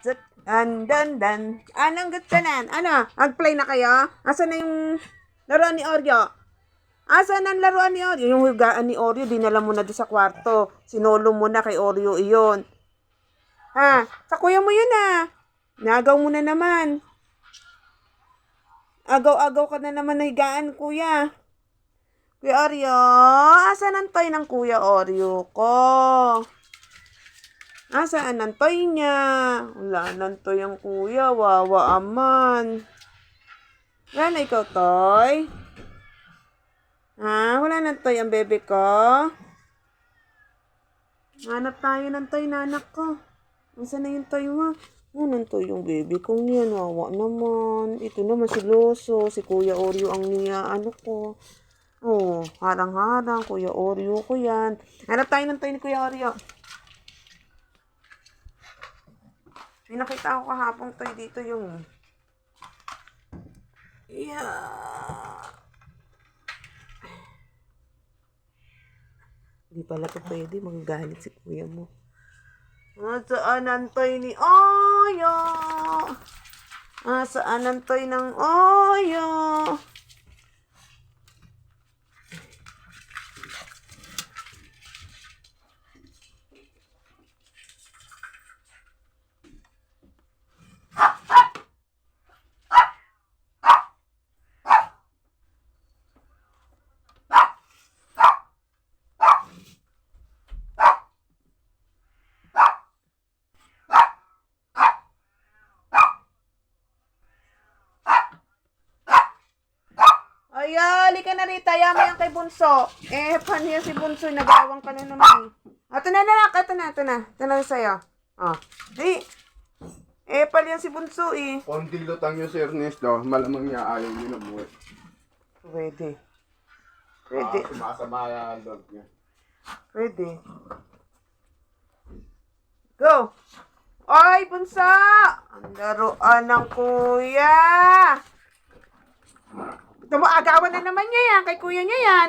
Zut, andan, dan. Anong gusto nan? Ano? Mag-play na kayo? Asan na yung laruan ni Oreo? Asan ang laruan ni Oreo? Yung hugaan ni Oreo, dinala mo na doon sa kwarto. Sinolo mo na kay Oreo iyon. Ha? Sa kuya mo yun ah. Nagaw mo na naman. Agaw-agaw ka na naman na higaan, kuya. Kuya Oreo, asan ang toy ng kuya Oreo ko? Asaan ang toy niya? Wala nang toy ang kuya, wawa aman. Wala na ikaw toy? Ha? Wala nang toy ang bebe ko? Hanap tayo ng toy na anak ko. Nasaan na yung toy mo? Anong toy yung baby kong yan? Wawa naman. Ito naman si Loso. Si Kuya Oreo ang niya. Ano ko? Oh, harang-harang. Kuya Oreo ko yan. Hanap tayo ng toy ni Kuya Oreo. May nakita ako kahapong toy dito yung... Yeah. Hindi pala to pwede. Magagalit si kuya mo. Nasaan ang toy ni Oyo? Nasaan ang toy ng Oyo? Ay, ali ka na rita. Yama yan kay Bunso. Eh, paano yan si Bunso? Nagawang ka na naman. eh. Ito na, anak. Ito na, ito na. Ito na sa'yo. Oh. Di. Eh, pala yan si Bunso eh. Konti lutang yung si Ernesto, malamang niya ayaw niya na buhay. Pwede. Pwede. Ah, sumasama ang loob niya. Pwede. Go! Oy, Bunso! Ang laruan ng kuya! Ito mo, agawan na naman niya yan. Kay kuya niya yan.